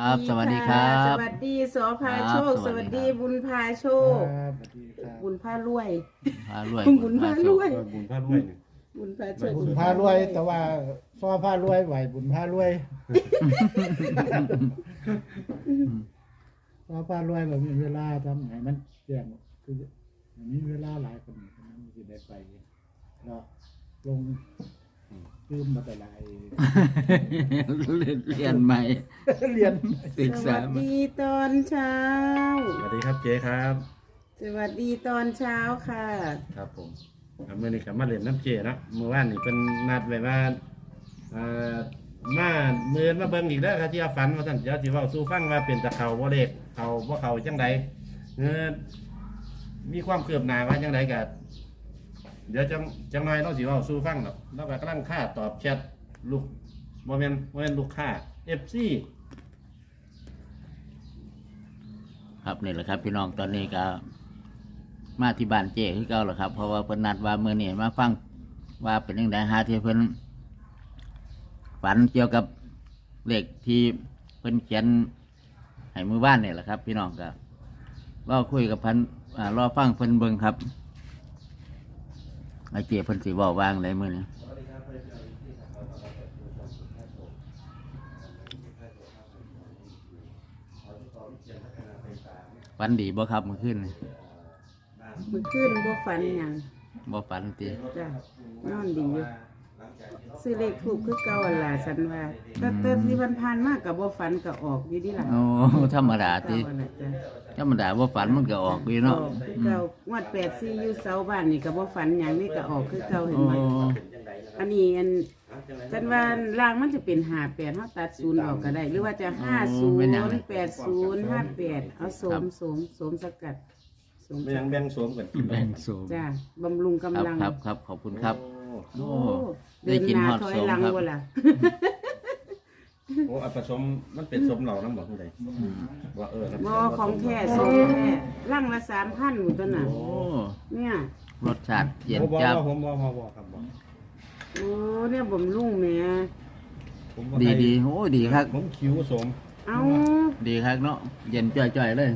ครับสวัสดีครับสวัสดีสอพาโชค ครับสสวัวัสสดีดีครับ บุญพาโชค ครับสวัสดีครับบุญพารวย พารวยบุญพารวยเออบุญพารวยนี่บุญพาโชคบุญพารวย แต่ว่าซอพารวยไหวบุญพารวยซอพารวยแบบมีเวลาทำไหนมันเสี่ยงคือมีเวลาหลายคนมันจะได้ไปเนาะลง ลืมมาแต่หลายเรียนใหม่ เรียน ศึกสษาวัสดีตอนเช้า สวัสดีครับเจ๊ครับสวัสดีตอนเช้าค่ะ ครับผมครับเมื่อนี้กับมาเล่นน้ำเจนะเมื่อวานนี่เป็นนัดไว้ว่าเอ่อมาเมือนมาเบิ่งอีกแล้วครับที่ว่าฝันว่าท่านเดี๋ยวสิเว้าสู้ฟังว่าเป็นตะเขาบ่เล็กเขาบ่เขาจังใดเออมีความคืบหน้าว่าจังใดก็ เดี๋ยวจังจังน้อยเราสิเว้าสู้ฟังดอกเราก็กำลังค่าตอบแชทลูกบ่แม่นบ่แม่นลูกค้า FC ครับนี่แหละครับ พี่น้องตอนนี้ก็มาที่บ้านเจ้คือเก่าแล้วครับ เพราะว่าเพิ่นนัดว่ามื้อนี้มาฟังว่าเป็นยังไงหาที่เพิ่นฝันเกี่ยวกับเลขที่เพิ่นเขียนให้มือบ้านนี่แหละครับ พี่น้องก็รอคุยกับเพันอ่ารอฟังเพิ่นเบิ่งครับ ไอ้เจ้เพิ่นสิเว้าวางเลยมื้อนี้ฝันดีบ่ครับเมื่อคืนนี่มือขึ้นบ่ฝันหยังบ่ฝันติจ้ะนอนดีอยู่ ซื้อเลขถูกคือเก่าหั่นล่ะฉันว่าแต่แต่ที่มันผ่านมากกับบ่ฝันก็ออกอยู่ดีล่ะโอ้ธรรมดาติเก่าหั่นล่ะจ้ะธรรมดาบ่ฝันมันก็ออกอยู่เนาะออกคือเก่างวดแปดซี่อยู่เสาบ้านนี่ก็บ่ฝันหยังนี่ก็ออกคือเก่าเห็นโอ้ไหมอันนี้อันจันว่าล่างมันจะเป็นห้าแปดเฮาตัดศูนย์ออกก็ได้ หรือว่าจะห้าศูนย์แปดศูนย์ห้าแปดเอาโสมโสมโสมสกัดโสมไม่ยังแบ่งสวมกันกินแบ่งสูงจ้าบำรุงครับกำลัง ครับครับขอบคุณครับ โอ้ โอ้โอ้ได้ เดินกินหน้าฮอดถอยโสมหลังครับบ่ล่ะโอ้อันผสมมันเป็นสมเหล่าน้ำบอกที่ใดว่าเออน้ำบ่ของแท้โสมแท้ล่างละสามพันหมดตัวน่ะโอ้เนี่ยรสชาติเย็นโอ้บอกจับว่าผมบอกบอกบอกครับบอกโอ้เนี่ยบำรุงแหม่ผมบ่ดีให้ดีโอ้ดีครับ ผมคิ้วสม เอาดีครับเนาะเย็นจ่อยๆเลย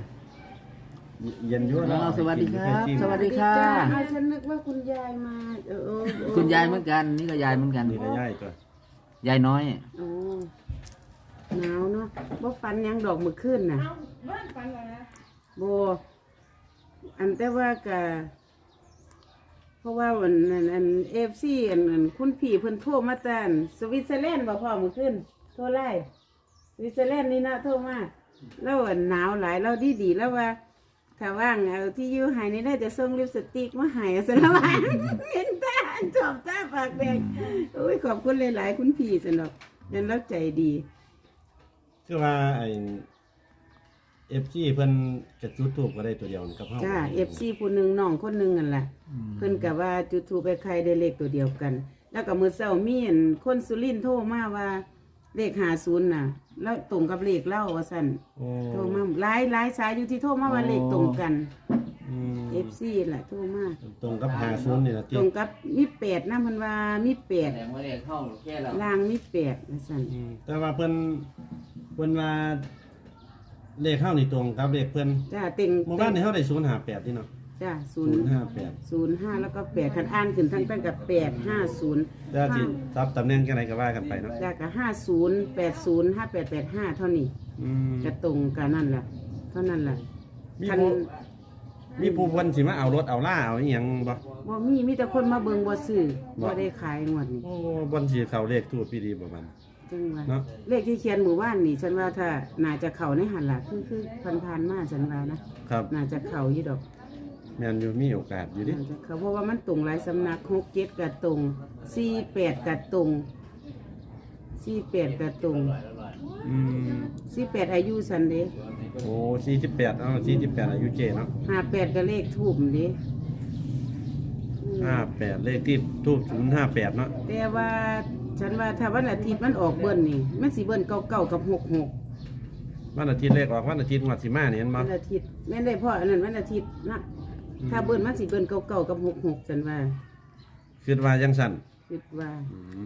เย็นอยุ่อ้าวสวัสดีครับ สวัสดีค่ะ จ้าเอาฉันนึกว่าคุณยายมาเออเออเออคุณยายเหมือนกัน นี่ก็ยายเหมือนกันนี่ก็ย่ายตัว ยายน้อย โอ้หนาวเนาะบ่ฟันหยังดอกมือขึ้นน่ะบ่อันแต่ว่าก็เพราะว่าอันอันอัน FC อันอันคุณพี่เพิ่นโทรมาแต่อันสวิตเซอร์แลนด์บ่พ่อมื้อขึ้นโทรไล่สวิตเซอร์แลนด์นี่นะโทรมาแล้วอันหนาวหลายแล้วดีๆแล้วว่า ถ้าว่างเอาที่อยู่ใหายนี่ได้จะส่งลิปสติกมาใหายสารวัตรเห็นตาชอบตาปากแดงโอ้ยขอบคุณหลายๆ คุณพี่สนอกยันรับใจดีคือว่าไอ้เอฟซีเพิ่นจะจุดทูบก็ได้ตัวเดียวกับเฮาจ้าเอฟซีผู้หนึ่งน้องคนหนึ่งนั่นแหละเพิ่นกับว่าจุดทูปไปใครได้เลขตัวเดียวกัน แล้วก็มือเช้ามีอันคนสุรินทร์โทรมาว่า เลขหาศูนย์น่ะ แล้วตรงกับเลขเล่าว่าสั่นโอ้โทรมาหลายหลายสายอยู่ที่โทรมาว่าเลขตรงกันอืมเอฟซีแหละโทรมาตรงกับหาศูนย์นี่นะตที่รงกับมีแปดนะมันว่ามีแปดแสดงว่าเลขเข้าแค่เราล่างมีแปดนะสันอืมแต่ว่าเพิ่นเพิ่นว่าเลขเข้านี่ตรงกับเลขเพิ่นจ้าเต็งเมื่อวานนี่เฮาได้058นี่เนาะ จ้าศูนย์058ศูนย์ห้าแล้วก็แปดคันอ่านขึ้นทั้งตั้งกับแปดห้าศูนย์แต่ว่าสิทับตำแหน่งจังไดก็ว่ากันไปเนาะจ้ากับห้าศูนย์แปดศูนย์ห้าแปดแปดห้าเท่านี้อืมจะตรงกันนั่นแหละเท่านั้นแหละมีคันผู้มีผู้เพิ่นสิมาเอารถเอาล่าเอาอีหยังบ่ บ่มีมีแต่คนมาเบิ่งบ่ซื้อบ่ บ่ได้ขายงวดนี้โอ้บ่สิเข้าเลขทูบพี่ดีบ่มัน จังว่าเนาะ เลขที่เขียนหมู่บ้านนี่ฉันว่าถ้าน่าจะเข้าในหันล่ะคือคือพันๆมาฉันว่านะครับ น่าจะเข้าอยู่ดอก แม่นอยู่มีโอกาสอยู่ดิน่าจะเข้าเพราะว่ามันตรงหลายสำนักหกเจ็ดก็ตรงสี่แปดก็ตรงสี่แปดก็ตรงอืมสี่แปดอายุสันเด้โอ้48เอ้า48อายุเจเนาะห้าแปดก็เลขทูบเด้58เลขที่ทูบ058เนาะแต่ว่าฉันว่าถ้าวันอาทิตย์มันออกเบิ้ลนี่มันสิเบิ้ลเก้าเก้ากับหกหกวันอาทิตย์เลขออกวันอาทิตย์งวดสิมานี่เห็นบ่วันอาทิตย์แม่นได้พ่ออันนั้นวันอาทิตย์นะ ถ้าเบิ้ลมันสิเบิ้ลเก้าเก้ากับหกหกฉันว่าคิดว่าจังซั่นคิดว่า อืม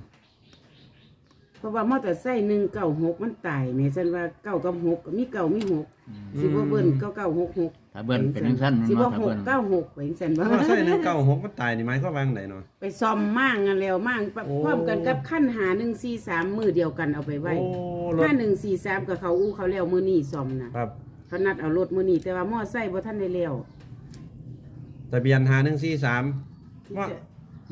เพราะว่ามอเตอร์ไซค์หนึ่งเก้าหกมันตายแม่ฉันว่าเก้ากับหกมีเก้ามีหกสิบ่เบิ้นเก้าเก้าหกหกถ้าเบิ้นเป็นจังซั่นสิบ่เนาะถ้าหกเบิ้นเก้าหกไปจังซั่นบ่ว่าใส่หนึ่งเก้าหกมันตายนี่หมายความว่าจั่งใดเนาะ ไปซ่อมมั่งกันแล้วมั่งโอ้ พร้อมกันกับขั้นหาหนึ่งสี่สามมือเดียวกันเอาไปไว้โอ้รถถ้าหนึ่งสี่สามกับเขาอู้เขาแล้วมือนี่ซ่อมนะครับ เขานัดเอารถมือนี่แต่ว่ามอไซค์บ่ทันได้แล้ว ทะเบียนหาหนึ่งสี่สามว่า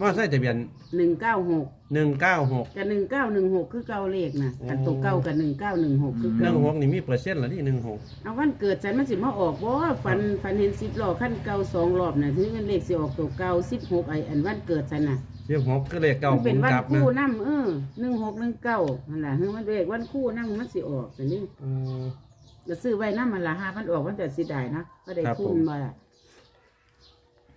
ว่าใส่ทะเบียนหนึ่งเก้าหกหนึ่งเก้าหกกับหนึ่งเก้าหนึ่งหกคือเก้าเลขนะอันตัวเก้ากับหนึ่งเก้าหนึ่งหกคือหนึ่เก้างหกนี่มีเปอร์เซ็นต์เหรอที่หนึ่งหกเอาวันเกิดฉันมันสิมาออกบ่ฟันฟันเห็นสิบรอบขั้นเก้าสองรอบน่ะที่มันเลขสิออกตัวเก้าสิบหกไออันวันเกิดฉันน่ะสิบหกก็เลขเก้ามันหเป็มุนนวันกลับนะคู่น้ำเออหนึ่งหกหนึ่งเก้านั่นแหละคือมันเลขวันคู่น้ำมันสิออกสินี่อืม จะซื้อไว้น้ำมันละห้าพันออกมันจะสิได้นะก็ได้ครับคูผณมมาละ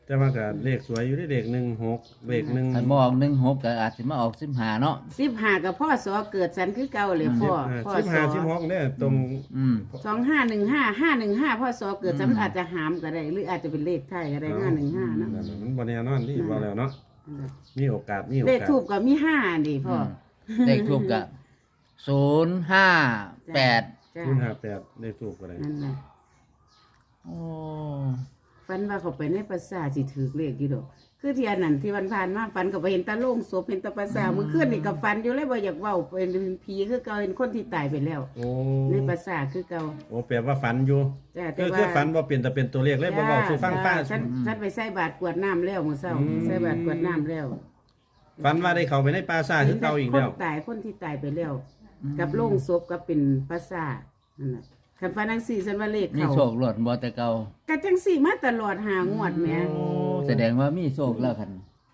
แต่ว่าก็เลขสวยอยู่ที่เลขหนึ่งหกเลขหนึ่งถ้าบ่ออก16ก็อาจสิมาออก15เนาะ สิบห้ากับพ่อสอเกิดฉันคือเก่าเลยพ่อพ่อสิบสห้าอสิบหกเนี่ยตรงอืม สองห้าหนึ่งห้าห้าหนึ่งห้าพ่อสอเกิดฉันอืมอาจจะหามก็ได้หรืออาจจะเป็นเลขไทยก็ได้ห้าหนึ่งห้านะนั่นน่ะมันบนแน่นอนที่ว่าแล้วเนาะมีโอกาสมีโอเลขกาสทูบก็มีห้าดิพ่ออ เลขทูบก็058จ้าคุณห้าแปดเลขถูกอะไรนั่นแหละโอ้ ฝันว่าเขาไปในภาษาทสิถือเลขอยู่ดอก คือที่อันนั้นที่วันผ่านมาฝันก็ไปเห็นตาโล่งศพเห็นตาภาษาทมือขึ้นนี่กับฝันอยู่เลยว่าอยากเว้าเป็นผีคือเก่าเห็นคนที่ตายไปแล้ว โอ้ในภาษาทคือเก่า โอ้แปลว่าฝันอยู่จ้าแต่คือว่า คือฝันว่าเปลี่ยนแต่เป็นตัวเลขเลยบ่บอกสู่ฟังฟ้าจ้ฉันฉันไปใส่บาตรกรวดน้ำแล้วมื้อเช้าอืม ใส่บาตรกรวดน้ำแล้วฝันว่าได้เข้าไปในปราสาทคือเก่าอีกแล้ว คนตายคนที่ตายไปแล้ว กับโล่งศพก็เป็นภาษาทนั่นแหละ คันฟันนังสี่ฉันว่าเลขนี่เขาโชคล้วนบ่แต่เก่าก็จังสี่มาตลอดหางวดแหม่โอ้แสดงว่ามีโชคแล้วคัน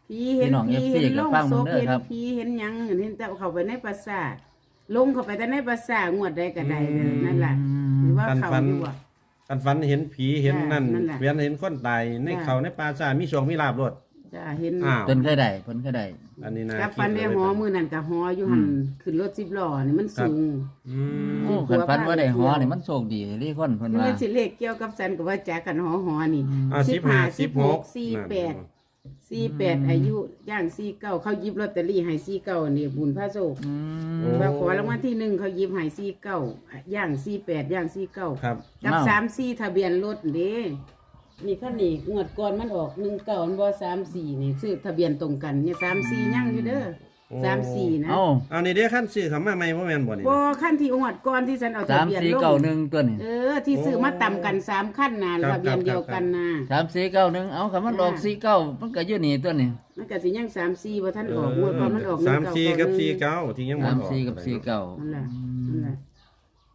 ผีเห็นพี่น้องผี FC เห็นโล่งก็ฟังศมึพงเด้อเห็นครับ ผีเห็นหยังเห็นแต่เขาไปในภาษาทลงเข้าไปแต่ในภาษาทงวดใดก็ได้นั่นแหละหรือว่าเขาอยู่อะกันฝันเห็นผีเห็นนั่นนั่นแหละ เวียนเห็นคนตายในจ้ะเขาในปราสาทมีโชคมีลาบรถ จ้าเห็นอ้าวเพิ่นเคยได้เพิ่นเคยได้อันนี้นะกับฟันได้หอมือนั่นกับหออยู่หันอืมขึ้นรถสิบล้อนี่มันสูง อืมโอ้คันฝันว่าได้หอนี่มันโชคดีเลยคนเพิ่นนี่ว่า มันสิเลขเกี่ยวกับสันกับว่าแจกกันหอหอนี่อ่าสิบห้าสิบหกสี่แปดสี่แปดอายุย่างสี่เก้าเขาหยิบลอตเตอรี่ให้สี่เก้านี่บุญพระโศกอืโอ้มว่าขอรางวัลที่หนึ่งเขาหยิบให้สี่เก้าย่างสี่แปดย่างสี่เก้าครับ กับว้าวสามสี่ทะเบียนรถเด้ นี่ขั้นนี้งวดก่อนมันออกหนึ่งเก้ามันบ่สามสี่นี่ซื้อทะเบียนตรงกันเนี่ยสามสี่ย่างอยู่เด้อโอ้สามสี่นะเอ้าเอานี่เด้ขั้นซื้อเขามาใหม่บ่แม่นบ่นี่บ่ขั้นที่งวดก่อนที่ฉันเอาทะสามเบียนสี่ลเก้างหนึ่งตัวนี้เออ ที่ซื้อมาต่ำกันสามขั้นนะครับทะเบียนครับเดียวกันนะสามสี่เก้าหนึ่งเอาคำมันออกสี่เก้ามันก็อยู่นี่ตัวนี้มันก็สิยังสามสี่บ่ท่านออกงวดก่อนมันออกสามสี่19กับสี่เก้าที่ยังบ่สามออกสี่กับสี่เก้านั่นแหละนั่นแหละ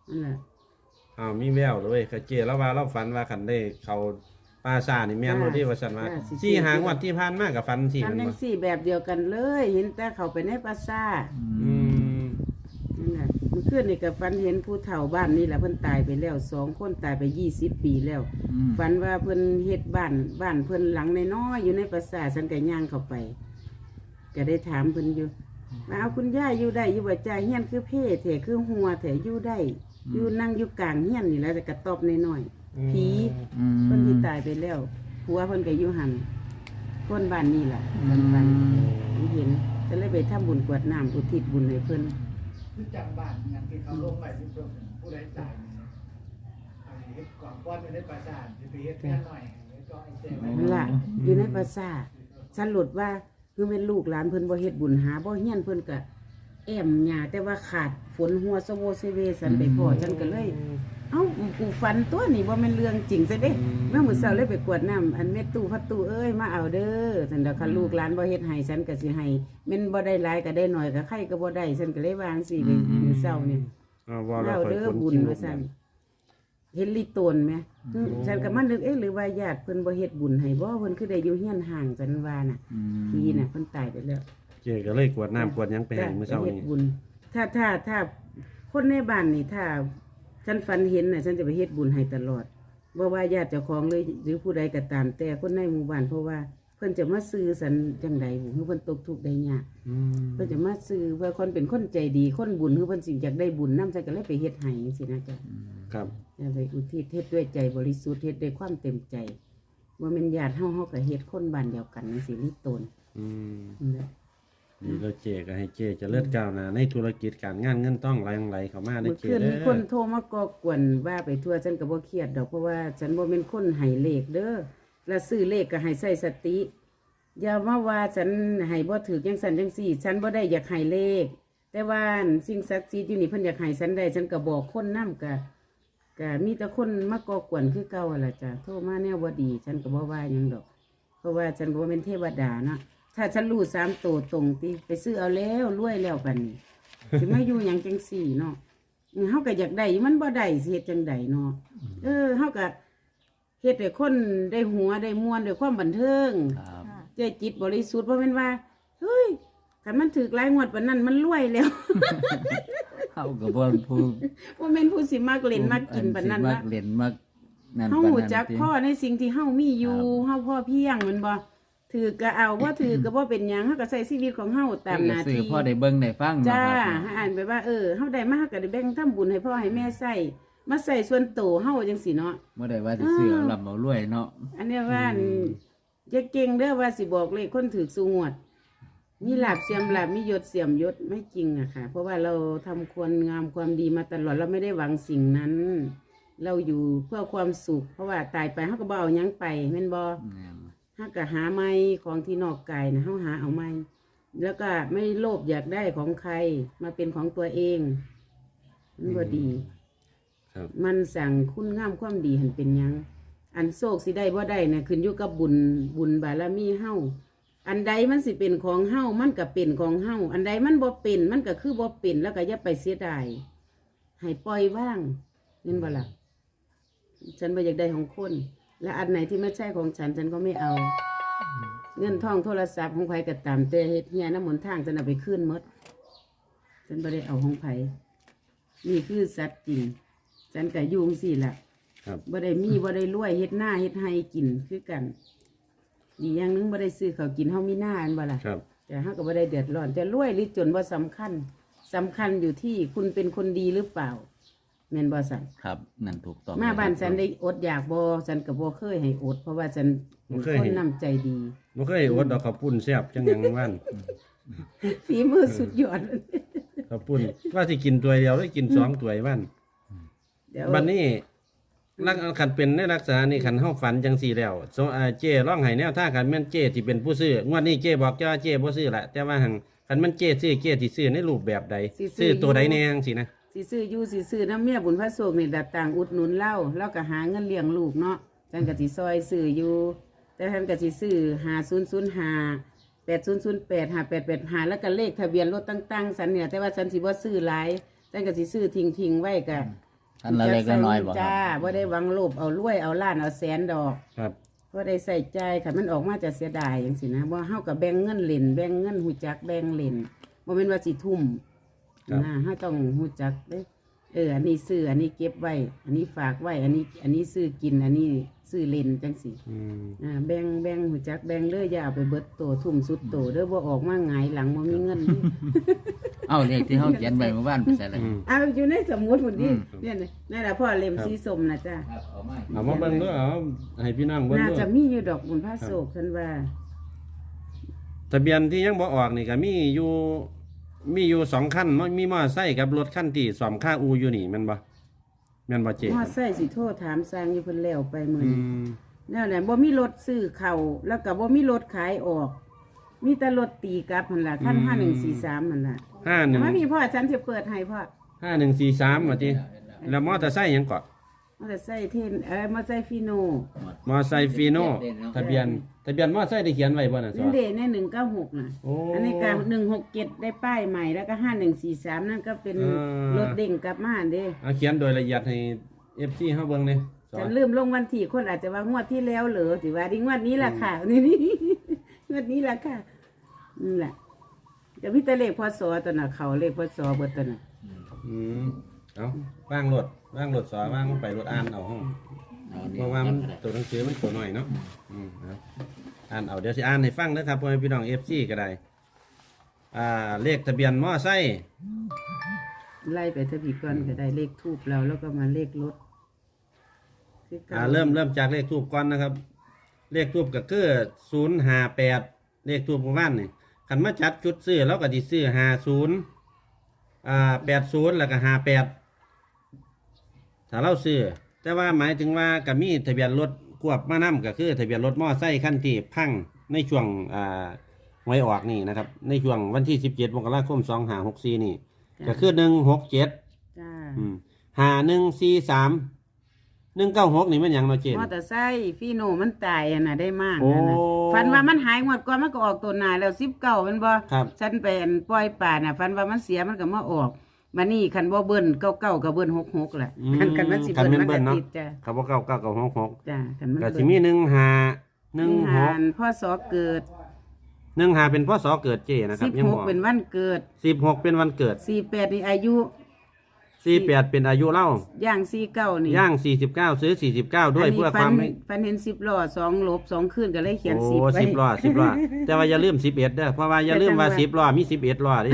นั่นแหละอ้าวมีแววเลยเขาเจแล้วว่าเราฝันว่าคันได้เขา ปราสาทนี่แม่นบ่ที่ว่าซั่นว่าสี่หางวดที่ผ่านมากับฝันสี่ทำมันจับ่งสี่แบบเดียวกันเลย เห็นแต่เขาไปในปราสาทอืมนั่นแหละเมื่อคืนนี่ก็ฝันเห็นผู้เฒ่าบ้านนี่แหละเพิ่นตายไปแล้วสองคนตายไปยี่สิบปีแล้วอืมฝันว่าเพิ่นเฮ็ดบ้านบ้านเพิ่นหลังน้อยๆอยู่ในปราสาทฉันก็ย่างเข้าไป ก็ได้ถามเพิ่นอยู่ว่าเอาคุณย่าอยู่ได้อยู่บ่จ่ายเฮียนคือเพศแท้คือหัวแท้อยู่ได้อยู่นั่งอยู่กลางเฮียนนี่แหล้วจะกระตอบน้อยๆ ผี อืมคนที่ตายไปแล้วผัวเพิ่นก็อยู่หันคนบ้านนี่แหละเพิ่นบ้านเห็นก็เลยไปทำบุญกรวดน้ำอุทิศบุญให้เพิ่นคือจังบ้านอย่างที่เขาลงไปที่ตรงผู้ใดตายเนี่ยอันนี้เฮ็ดก่อนก้อนไปในปราสาทสิไปเฮ็ดแค่หน่อยแล้วก็ไอ้แจ้งไว้นั่นล่ะอยู่ในภาษาทสรุปว่าคือเป็นลูกหลานเพิ่นบ่เฮ็ดบุญหาบ่เฮียนเพิ่นก็แอมหญ้าแต่ว่าขาดฝนหัวสะโวเซเวสันไปพ่อฉันก็เลย เอ้ากูฝันตัวนี่ว่ามันเรื่องจริงซะเด้เมื่อมื้อเช้าเลยไปกวดน้ำอันเม็ดตู้พัดตู้เอ้ยมาเอาเด้อฉันดอกคันลูกหลานบ่เฮ็ดให้ฉันก็สิให้แม่นบ่ได้หลายก็ได้หน่อยก็ใครก็บ่ได้ฉันก็เลยวาจั่งสิเลยมื้อเช้านี่อ่าว่าเราเอาค่อยเด้อคนบุญขี้ว่าซั่นเฮ็ดลิโตนไหมคือฉันก็มานึกเอ๊ะหรือว่าญาติเพิ่นบ่เฮ็ดบุญให้บ่เพิ่นคือได้อยู่เฮียนห่างกันว่าน่ะอืมพี่น่ะเพิ่นตายไปแล้วเจก็เลยกวดน้ำกวดหยังไปให้มื้อเช้าไปฮ็ดนี้บุญถ้าถ้าถ้าคนในบ้านนี่ถ้า ฉันฝันเห็นน่ะฉันจะไปเฮ็ดบุญให้ตลอดบ่ว่าญาติเจ้าของเลยหรือผู้ใดก็ตามแต่คนในหมู่บ้านเพราะว่าเพิ่นจะมาซื้อสันจังใดบุคือเพิ่นตกทุกข์ได้ยากอืมเพิ่นจะมาซื้อเพื่อคนเป็นคนใจดีคนบุญคือเพิ่นสิอยากได้บุญนำฉันก็เลยไปเฮ็ดให้จังซี่นะจ๊ะ ครับ อย่าไปอุทิศเฮ็ดด้วยใจบริสุทธิ์เฮ็ดด้วยความเต็มใจว่าแม่นญาติเฮาเฮาก็เฮ็ดคนบ้านเดียวกันจังซี่นี่ตนอืม นั่นแหละ ดีแล้วเจก็ให้เจเจะเลิศก้าวหน้าในธุรกิจการงานเงินต้องไหลไหลเข้ามาได้เมื่อเจคืนเด้มีคนอโทรมาก่อกวนว่าไปทั่วฉันก็บ่เครียดดอกเพราะว่าฉันบ่เป็นคนให้เลขเด้อแล้วซื้อเลขก็ให้ใส่สติอย่ามาว่าฉันให้บ่ถือจังสันจังสี่ ฉันบ่ได้อยากให้เลข แต่ว่าสิ่งศักดิ์สิทธิ์อยู่นี่เพิ่นอยากให้ฉันได้ฉันก็บอกคนนำก็ก็มีแต่คนมาก่อกวนคือเก่าหั่นล่ะจ้ะโทรมาแนวบ่ดี ฉันก็บ่ว่าหยังดอก เพราะว่าฉันก็บ่เป็นเทวดาเนาะ ถ้าฉันรู้สามตัวตรงติไปซื้อเอาแล้วรวยแล้วบัดนี้สิมาอยู่หยังจังสี่เนาะอืมเฮาก็อยากได้อยู่มันบ่ได้สิเฮ็ดจังใดเนาะเออเฮาก็เฮ็ดให้คนได้หัวได้ม่วนได้ความบันเทิงครับใจจิตบริสุทธิ์บ่แม่นว่าเฮ้ยคันมันถูกหลายงวดปานนั้นมันรวยแล้วเข้ากับว่าผู้บ่แม่นผู้สิมักเล่นมักกินปานนั้นมัละกเล่นมักนั่นเฮาปานรู้นั้นจักติพ่อในสิ่งที่เฮามีอยู่ครับเฮาพ่อเพียงแมันบ่ ถือก็เอาบ่ถือก็บ่เป็นหยังเฮาก็ใช้ชีวิตของเฮาตามหน้าซื้อที่พ่อได้เบิ่งได้ฟังเนาะจ้าครับอ่านไปว่าเออเฮาได้มาเฮาก็ได้แบ่งทำบุญให้พ่อให้แม่ใส่มาใส่ส่วนโตวเฮาจังซี่เนาะบ่ได้ว่าสิซื้อเอาลำเอารวยเนาะ อันเนี้ยว่าอันอย่าเก่งเด้อว่าสิบอกเลยคนถือสูงวด มีลาบเสียมลาบมียศเสียมยศไม่จริงอะค่ะ เพราะว่าเราทำควรงามความดีมาตลอดเราไม่ได้หวังสิ่งนั้น เราอยู่เพื่อความสุข เพราะว่าตายไปเฮาก็บ่เอาหยังไปแม่นบ่แม่น เฮาก็หาไม้ของที่นอกกายนะเฮาหาเอาไม้แล้วก็ไม่โลภอยากได้ของใครมาเป็นของตัวเอง มันบ่ดี ครับ มันสั่งคุณงามความดีหันเป็นหยัง อันโศกสิได้บ่ได้นะขึ้นอยู่กับบุญบุญบารมีเฮาอันใดมันสิเป็นของเฮามันก็เป็นของเฮาอันใดมันบ่เป็นมันก็คือบ่เป็นแล้วก็อย่าไปเสียดายให้ปล่อยว่างเห็นบ่ล่ะฉันบ่อยากได้ของคน และอันไหนที่ไม่ใช่ของฉันฉันก็ไม่เอา เงินทองโทรศัพท์ของไผก็ตามแต่เฮ็ดเฮียน้ำหนทางฉันเอาไปคืนหมดฉันบ่ได้เอาของไผนี่คือสัตว์จริง ฉันก็อยุ่จั่งสิล่ะครับ บ่ได้มีบ่ได้รวยเฮ็ดหน้าเฮ็ดให้กินคือกันอีกอย่างหนึงบ่ได้ซื้อเขาวกินเฮามีหน้าอันบ่ล่ะ ครับ แต่เฮาก็บ่ได้เดือดร้อนแต่รวยหรือจนบ่สำคัญสำคัญอยู่ที่คุณเป็นคนดีหรือเปล่า แม่นบ่สั่นครับ นั่นถูกต้องมาบ้านฉันได้อดอยากบ่ฉันก็บ่เคยให้อด เพราะว่าฉันเป็นคนน้ำใจดีบ่เคยอดดอกข้าวปุ้นแซ่บจังหยังว่านฝีมือสุดยอดข้าวปุ้นว่าสิกินตัวเดียวได้กินสองตัวว่านเดี๋ยวบัดนี้ลักคันเป็นในลักษณะนี้คันเฮาฝันจังซี่แล้วโซอ่าเจ้ร้องให้แนวทางคันแม่นเจ้ที่เป็นผู้ซื้องวดนี้เจ้บอกจ้าเจ้บ่ซื้อละแต่ว่าหังคันแม่นเจ้ซื้อเจ้ที่ซื้อในรูปแบบใดซื้อตัวใดแน่จังซี่นะ สิซื้ออยู่สิซื้อน้ำเมียบุญพระโศกนี่ดัดต่างอุดหนุนเล่าแล้วก็หาเงินเลี้ยงลูกเนาะฉันก็สิซอยซื้ออยู่ แต่ท่านก็สิซื้อหาศูนย์ศูนย์หาแปดศูนย์ศูนย์แปดหาแปดแปดหาแล้วก็เลขทะเบียนรถตั้งๆสันเนี่ยแต่ว่าฉันสิบ่ซื้อหลายฉันก็สิซื้อทิ้งทิ้งๆไว้ก็อันละเล็กละน้อยบ่คจ้ารับบ่ได้หวังโลภเอารวยเอาล้านเอาแสนดอกครับ บ่ได้ใส่ใจค่ะมันออกมาจะเสียดายจังซี่นะบ่เฮาก็แบ่งเงินเล่นแบ่งเงินหูจักแบ่งเล่นบ่แม่นว่าสิทุ่ม ครับ นะเฮาต้องหูจักเด้อเออ อันนี้ซื้อ อันนี้เก็บไว้ อันนี้ฝากไว้ อันนี้ อันนี้ซื้อกิน อันนี้ซื้อเล่นจังซี่อืม อ่าแบ่งแบ่งหูจักแบ่งเด้ออย่าเอาไปเบิดโตทุ่มสุดโตเด้อบ่ออกมาหงายหลังบ่มีเงิน เอ้าเลขที่เฮาเขียนไว้เมื่อวานไปใส่เลย อืม เอาอยู่ในสมุดพุ่นดิอืม เนี่ยน่ะนั่นล่ะพ่อเล่มครับ สีส้มน่ะจ้าครับเอามาเอามาเบิ่งดูเอาให้พี่น้องเบิ่งน่าดูจะมีอยู่ดอกบุญพระโศกฉันว่า ทะเบียนที่ยังบ่ออกนี่ก็มีอยู่ มีอยู่สองคันมีมอเตอร์ไซค์กับรถคันที่ซ่อมค่าอูอยู่นี่แม่นบ่แม่นบ่เจ๊มอไซค์สิโทรถามสร้างอยู่เพิ่นแล้วไปมื้ออืนี้มแนั่นแหละบ่มีรถซื้อเข้าแล้วก็บ่มีรถขายออก มีแต่รถตีกลับหั่นล่ะคัน5143หั่นล่ะห้าหนึ่งมาพี่พ่อฉันจะเปิดให้พ่อห้าหนึ่งสี่สามว่าติแล้วมอเตอร์ไซค์หยังเกาะ มอเตอร์ไซค์เทนเอ้ยมอเตอร์ไซค์ฟีโนมอไซค์ฟีโน่ทะเบียนทะเบียนมอไซค์ได้เขียนไว้บ่น่ะซนี่อเดในหนึ่งเก้าหกน่ะ โอ้อันนี้ก็หนึ่งหกเจ็ดได้ป้ายใหม่แล้วก็ห้าหนึ่งสี่สามนั่นก็เป็นอ่ารรถเด้งกลับมาเด้เอาเขียนโดยละเอียดให้ FC เฮาเบิ่งนี่สอฉันนลืมลงวันที่คนอาจจะว่างวดที่แล้วเหรอสิว่าดิงวดนี้ล่ะค่ะ นี่นี่ งวดนี้ล่ะค่ะนี่แหละจะพิจารเลขพศตัวน่ะเขาเลขพศเบิดตัวน่ะอืมเอาว่างรถ ว่างรถสอว่างลงไปรถอ่านเอาห้องเอาเพนี่ราะว่ามันตัวหนังสือมันตัวน้อยเนาะอืมเอาอ่านเอาเดี๋ยวสิอ่านให้ฟังนะครับพ่อแม่พี่น้อง FC ก็ได้อ่าเลขทะเบียนมอไซค์ไล่ไปทะบีก่อนก็ได้เลขทูบเราแล้วก็มาเลขรถคือก่อ่าเริ่มเริ่มจากเลขทูบก่อนนะครับ เลขทูบก็คือ058เลขทูบหมู่บ้านนี่ขันมาจัดชุดซื้อแล้วก็สิซื้อห้าศูนย์อ่าแปดศูนย์แล้วก็ห้าแปด ถ้าเราซื้อแต่ว่าหมายถึงว่าก็มีทะเบียนรถควบมานํก็คือ ทะเบียนรถมอไซค์ขั้นที่พังในช่วงอ่าหวยออกนี่นะครับ ในช่วงวันที่สิบเจ็ดมกราคมสองห้าหกสี่นี่ก็คือหนึ่งหกเจ็ดจ้าห้าหนึ่งสี่สามหนึ่งเก้าหกนี่มันหยังเนาะเจน มอเตอร์ไซค์พี่โนมันตายอะน่ะได้มากโอ้นะฝันว่ามันหายหมดก่อนมันก็ออกตัวหนาแล้ว19มันบ่ครับ ฉันไปอันปล่อยป่าน่ะฝันว่ามันเสียมันก็มาออก มานี่คันบ่เบิ้นเก้าเก้าก็เบิ้นหกหกแหละอืมคันคันมันสิคันเบิ้นแม่นมันเบิ้ก็นเนาะ ติดจ้ะครับว่าเก้าเก้าเก้าหกหกจ้ะคันมันก็เบิ้สินมีหนึ่งห้าหนึ่งหหากนพ่อสอเกิดหนึ่งห้าเป็นพ่อสอเกิดเจนะครับยังบอ16กเป็นวันเกิดสิบหกเป็นวันเกิด48นี่อายุ สี่แปดเป็นอายุเล่าย่าง49นี่ย่างสี่สิบเก้าซื้อสี่สิบเก้าด้วยนนี้เพื่อฝัความนไม่ฝันเห็น10ล้อสองลบสองคืนก็เลยเขียนโอ้10ไว้สิบล้อสิบล้อแต่ว่าอย่าลืมสิบเอ็ดเด้อเพราะว่าอย่าลืมว่าแต่จังหวะสิบล้อมีสิบเอ็ดล้อดิ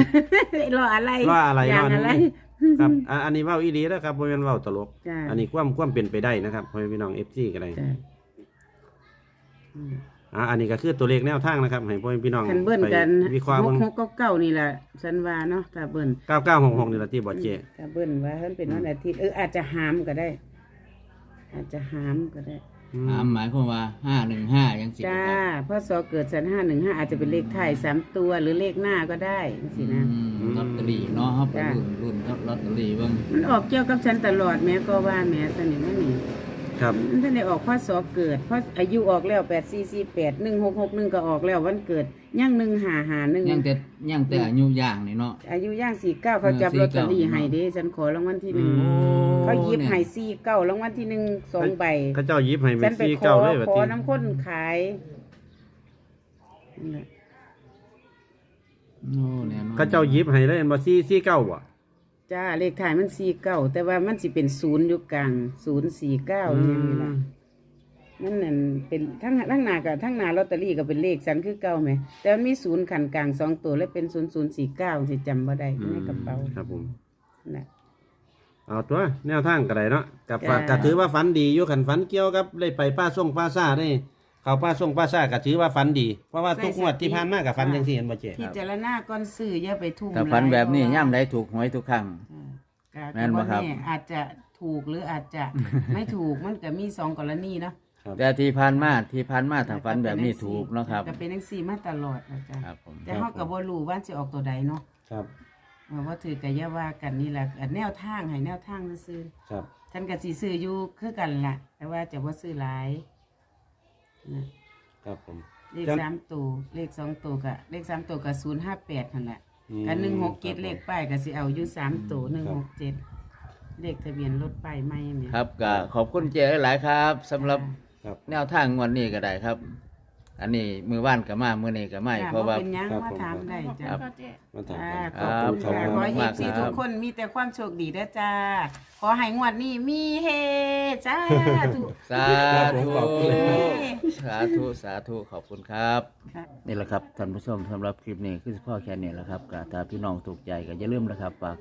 ล้ออะไรล้ออะไรย่างล้อหนึ่งอะไรครับอะอันนี้เว่าอีดีแล้วครับบ่แม่นเว้าตลกจ้ะอันนี้ความความเป็นไปได้นะครับพ่อแม่พี่น้องเอฟซีก็ได้จ้ะ อืมอะอันนี้ก็คือตัวเลขแนวทางนะครับให้พ่อแม่พี่น้องคันเบิ้นไปกันวิเคราะห์หเบิ่กงหกเก้าเก้านี่แหละฉันว่าเนาะถ้าเบิ้นเก้าเก้าหกหกนี่ละที่บ่เจ ถ้าเบิ้นว่าเพิ่นเป็นวันอาทิตย์เอออาจจะหามก็ได้ อาจจะหามก็ได้อืถามหมายความว่าห้าหนึ่งห้ายังสิจ้าครับพ่อสอเกิดสันห้าหนึ่งห้าอาจจะเป็นเลขไทายสามตัวหรือเลขหน้าก็ได้สินะอืมลอตเตอรี่เนาะเขาไปจ้ะ รุ่นรุ่นลอตเตอรี่เบิ่งมันออกเกี่ยวกับฉันตลอดแม้ก็ว่าแม้สนิทมันนี่ ครับมันท่านได้ออกพ่อสอเกิดเพราะอายุออกแล้วแปดสี่สี่แปดหนึ่งหกหกหนึ่งก็ออกแล้ววันเกิดย่างหนึ่งหาหาหนึ่งยังแต่ยังแต่อายุย่างนี่เนาะ อายุย่างสี่เก้าเขาจับเออลอตเตอรี่49ให้เด้ฉันขอรางวัลที่หนึ่งอืม เขายิบเนี่ยให้สี่เก้ารางวัลที่หนึ่งสองใบเขาเจ้ายิบให้เป็ฉันนไปสี่ขอเก้าเลยว่าขอติน้ำข้นขายนั่นแหละโอ้แน่นอนเขาเจ้ายิบให้เลยบ่สี่สี่เก้าบ่ จ้าเลขถ่ายมันสี่เก้าแต่ว่ามันสิเป็นศูนย์อยู่กลางศูนย์สี่เก้าอย่างนี้ละนั่นนั่นเป็นทั้งทั้งหนากับทั้งหนาลอตเตอรี่ก็เป็นเลขสันคือเก้าไหม แต่มันมีศูนย์ขันกลางสองตัวและเป็นศูนย์ศูนย์สี่เก้าสิจำบ่ได้อยู่ในกระเป๋าครับผมน่ะเอาตัวแนวทางก็ได้เนาะกับจ้ะก็ถือว่าฝันดีอยู่คันฝันเกี่ยวกับได้ไปป้าส่งป้าซ่าได้ เขาป้าส่งป้าซ่าก็ถือว่าฝันดี เพราะว่าทุกงวดที่ผ่านมากับฝันจังซี่เห็นบ่เจ๊พิจารณาก่อนซื้ออย่าไปทุ่มถ้าฝันแบบนี้หลย่ำได้ถูกหวยทุกครั้งอ่าแม่นบ่ครับก็อาจจะถูกหรืออาจจะไม่ถูกมันก็มีสองกรณีเนาะแต่ที่ผ่านมาที่ผ่านมาถ้าฝันแบบนี้ถูกเนาะครับก็เป็นจังซี่มาตลอดนะจ๊ะครับผมแต่เฮาก็บ่รู้ว่าสิออกตัวใดเนาะครับว่าว่าถือก็อย่าว่ากันนี่แหละอันแนวทางให้แนวทางซื่อครับๆฉันก็สิซื้ออยู่คือกันล่ะ แต่ว่าจะบ่ซื้อหลาย นะครับผม เลขจัง สามตัวเลขสองตัวก็เลขสามตัวก็058นั่นแหละอืมกันหนึ่งหกคเจ็รัดบผมเลขป้ายก็สิเอาอยู่สามตัวหนึ่งครัหบกเจ็ดเลขทะเบียนรถป้ายไม่เนี่ย ครับก็ขอบคุณเจ๊หลายๆครับสำหรับครับ แนวทางงวันนี้ก็ได้ครับ อันนี้มือว่านก็มามือนี้ก็ไม่จ้ะเพราะว่า เป็นหยังครับมาผมถามได้จ้ะครับ มาถามอ่ากันขอบคุณครับค่ะขอบขอคุณให้มากซีครับทุกคนมีแต่ความโชคดีเด้อจ้า ขอให้งวดนี้มีเฮจ้าถูกสาครับผมธุขอบคุณครับสาธุ สาธุ ขอบคุณครับ ค่ะ นี่แหละครับท่านผู้ชมสำหรับคลิปนี้คือพ่อแค่นี้แหละครับก็ถ้าพี่น้องถูกใจก็อย่าลืมนะครับฝาก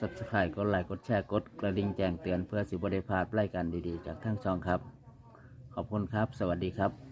subscribe กดไลค์กดแชร์กดกระดิ่งแจ้งเตือนเพื่อสิบได้พลาดรายการดีๆ จากทั้งช่องครับ ขอบคุณครับ สวัสดีครับ